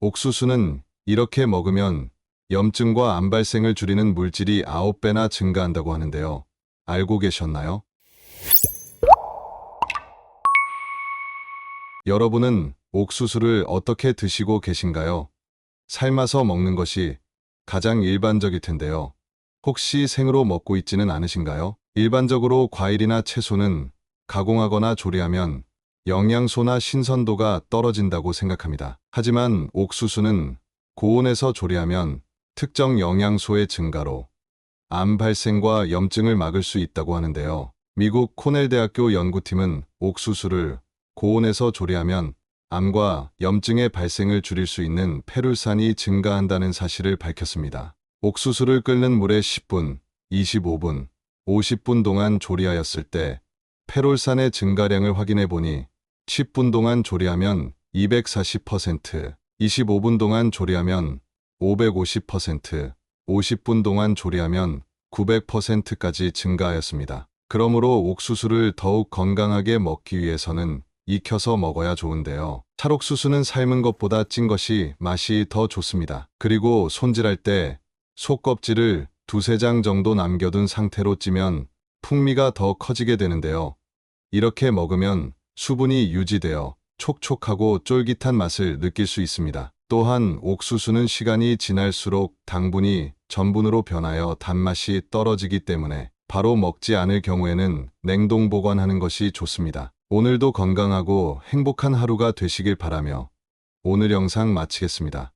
옥수수는 이렇게 먹으면 염증과 암 발생을 줄이는 물질이 9배나 증가한다고 하는데요. 알고 계셨나요? 여러분은 옥수수를 어떻게 드시고 계신가요? 삶아서 먹는 것이 가장 일반적일 텐데요. 혹시 생으로 먹고 있지는 않으신가요? 일반적으로 과일이나 채소는 가공하거나 조리하면 영양소나 신선도가 떨어진다고 생각합니다. 하지만 옥수수는 고온에서 조리하면 특정 영양소의 증가로 암 발생과 염증을 막을 수 있다고 하는데요. 미국 코넬 대학교 연구팀은 옥수수를 고온에서 조리하면 암과 염증의 발생을 줄일 수 있는 페룰산이 증가한다는 사실을 밝혔습니다. 옥수수를 끓는 물에 10분, 25분, 50분 동안 조리하였을 때 페롤산의 증가량을 확인해 보니 10분 동안 조리하면 240%, 25분 동안 조리하면 550%, 50분 동안 조리하면 900%까지 증가하였습니다. 그러므로 옥수수를 더욱 건강하게 먹기 위해서는 익혀서 먹어야 좋은데요. 찰옥수수는 삶은 것보다 찐 것이 맛이 더 좋습니다. 그리고 손질할 때 속껍질을 두세 장 정도 남겨둔 상태로 찌면 풍미가 더 커지게 되는데요. 이렇게 먹으면 수분이 유지되어 촉촉하고 쫄깃한 맛을 느낄 수 있습니다. 또한 옥수수는 시간이 지날수록 당분이 전분으로 변하여 단맛이 떨어지기 때문에 바로 먹지 않을 경우에는 냉동 보관하는 것이 좋습니다. 오늘도 건강하고 행복한 하루가 되시길 바라며 오늘 영상 마치겠습니다.